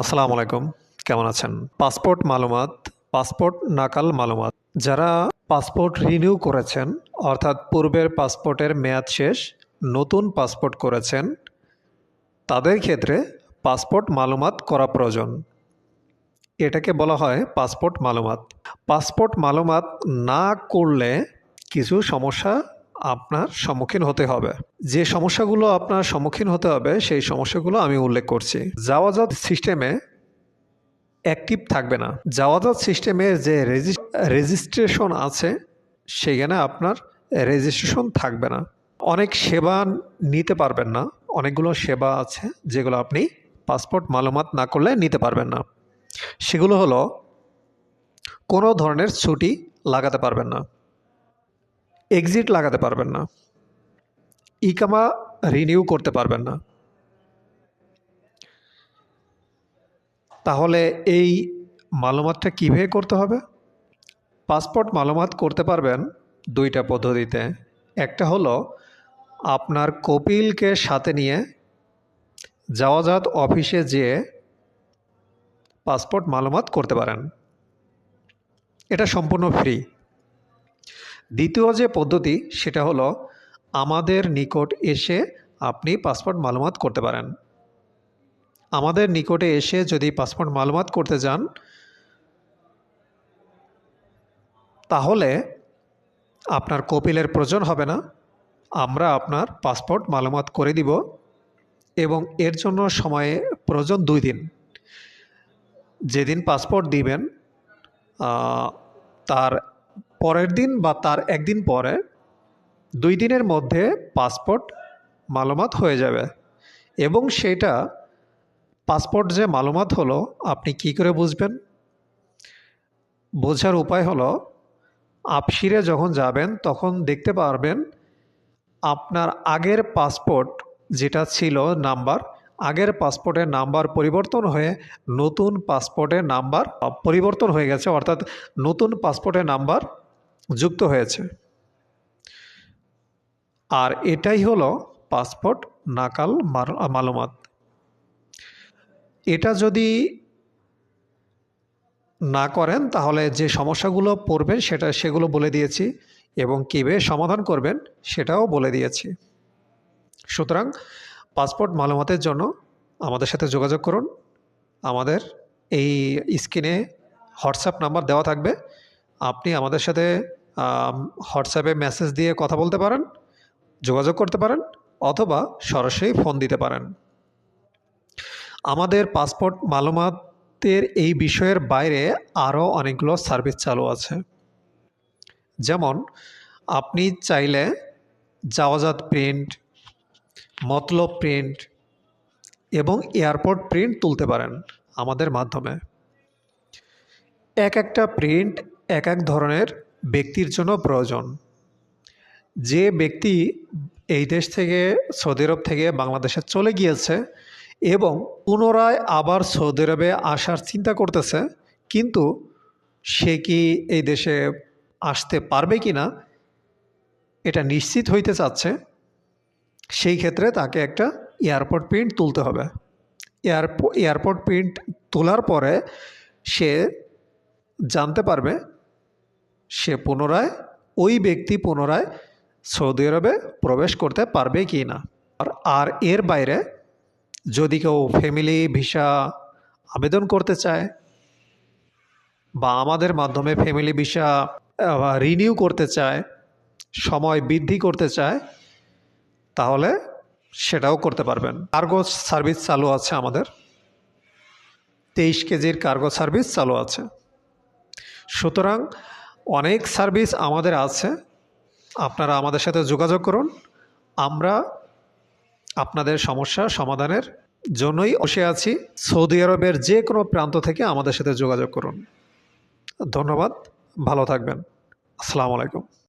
আসসালামু আলাইকুম। কেমন আছেন? পাসপোর্ট মালুমাত, পাসপোর্ট নাকাল মালুমাত। যারা পাসপোর্ট রিনিউ করেছেন, অর্থাৎ পূর্বের পাসপোর্টের মেয়াদ শেষ, নতুন পাসপোর্ট করেছেন, তাদের ক্ষেত্রে পাসপোর্ট মালুমাত করা প্রয়োজন। এটাকে বলা হয় পাসপোর্ট মালুমাত। পাসপোর্ট মালুমাত না করলে কিছু সমস্যা আপনার সম্মুখীন হতে হবে। যে সমস্যাগুলো আপনার সম্মুখীন হতে হবে, সেই সমস্যাগুলো আমি উল্লেখ করছি। যাওয়াজাত সিস্টেমে অ্যাক্টিভ থাকবে না। যাওয়াজাত সিস্টেমের যে রেজিস্ট্রেশন আছে, সেখানে আপনার রেজিস্ট্রেশন থাকবে না। অনেক সেবা নিতে পারবেন না। অনেকগুলো সেবা আছে, যেগুলো আপনি পাসপোর্ট মালুমাত না করলে নিতে পারবেন না। সেগুলো হলো কোনো ধরনের ছুটি লাগাতে পারবেন না। এক্সিট লাগাতে পারবেন না। ইকামা রিনিউ করতে পারবেন না। তাহলে এই মালুমাতটা কীভাবে করতে হবে? পাসপোর্ট মালুমাত করতে পারবেন দুইটা পদ্ধতিতে। একটা হলো আপনার কপিলকে সাথে নিয়ে যাওয়াজাত অফিসে যেয়ে পাসপোর্ট মালুমাত করতে পারেন। এটা সম্পূর্ণ ফ্রি দ্বিতীয় যে পদ্ধতি, সেটা হলো আমাদের নিকট এসে আপনি পাসপোর্ট মালুমাত করতে পারেন। আমাদের নিকটে এসে যদি পাসপোর্ট মালুমাত করতে যান, তাহলে আপনার কপিলের প্রয়োজন হবে না। আমরা আপনার পাসপোর্ট মালুমাত করে দিব এবং এর জন্য সময়ে, প্রয়োজন দুই দিন। যেদিন পাসপোর্ট দিবেন তার পরের দিন বা তার একদিন পরে দুই দিনের মধ্যে পাসপোর্ট মালুমাত হয়ে যাবে। এবং সেটা পাসপোর্ট যে মালুমাত হলো, আপনি কি করে বুঝবেন? বোঝার উপায় হলো আপসিরে যখন যাবেন, তখন দেখতে পারবেন আপনার আগের পাসপোর্ট যেটা ছিল নাম্বার, আগের পাসপোর্টের নাম্বার পরিবর্তন হয়ে নতুন পাসপোর্টের নাম্বার পরিবর্তন হয়ে গেছে। অর্থাৎ নতুন পাসপোর্টের নাম্বার যুক্ত হয়েছে। আর এটাই হলো পাসপোর্ট নাকাল মালুমাত। এটা যদি না করেন, তাহলে যে সমস্যাগুলো পড়বেন, সেটা সেগুলো বলে দিয়েছি এবং কীভাবে সমাধান করবেন, সেটাও বলে দিয়েছি। সুতরাং পাসপোর্ট মালুমাতের জন্য আমাদের সাথে যোগাযোগ করুন। আমাদের এই স্ক্রিনে হোয়াটসঅ্যাপ নাম্বার দেওয়া থাকবে। আপনি আমাদের সাথে হোয়াটসঅ্যাপে মেসেজ দিয়ে কথা বলতে পারেন, যোগাযোগ করতে পারেন, অথবা সরাসরি ফোন দিতে পারেন। আমাদের পাসপোর্ট মালুমাতের এই বিষয়ের বাইরে আরও অনেকগুলো সার্ভিস চালু আছে। যেমন, আপনি চাইলে যাওয়াজাত প্রিন্ট মতলব প্রিন্ট এবং এয়ারপোর্ট প্রিন্ট তুলতে পারেন আমাদের মাধ্যমে। এক একটা প্রিন্ট এক এক ধরনের ব্যক্তির জন্য প্রয়োজন। যে ব্যক্তি এই দেশ থেকে, সৌদি আরব থেকে বাংলাদেশে চলে গিয়েছে এবং পুনরায় আবার সৌদি আরবে আসার চিন্তা করতেছে, কিন্তু সে কি এই দেশে আসতে পারবে কি না এটা নিশ্চিত হইতে চাচ্ছে। সেই ক্ষেত্রে তাকে একটা এয়ারপোর্ট প্রিন্ট তুলতে হবে। এয়ারপো, এয়ারপোর্ট প্রিন্ট তোলার পরে সে জানতে পারবে সে পুনরায়, ওই ব্যক্তি পুনরায় সৌদি আরবে প্রবেশ করতে পারবে কি না আর এর বাইরে যদি কেউ ফ্যামিলি ভিসা আবেদন করতে চায় বা আমাদের মাধ্যমে ফ্যামিলি ভিসা রিনিউ করতে চায়, সময় বৃদ্ধি করতে চায়, তাহলে সেটাও করতে পারবেন। কার্গো সার্ভিস চালু আছে আমাদের। তেইশ কেজির কার্গো সার্ভিস চালু আছে। সুতরাং অনেক সার্ভিস আমাদের আছে। আপনারা আমাদের সাথে যোগাযোগ করুন। আমরা আপনাদের সমস্যা সমাধানের জন্যই বসে আছি। সৌদি আরবের যে কোনো প্রান্ত থেকে আমাদের সাথে যোগাযোগ করুন। ধন্যবাদ। ভালো থাকবেন। আসসালামু আলাইকুম।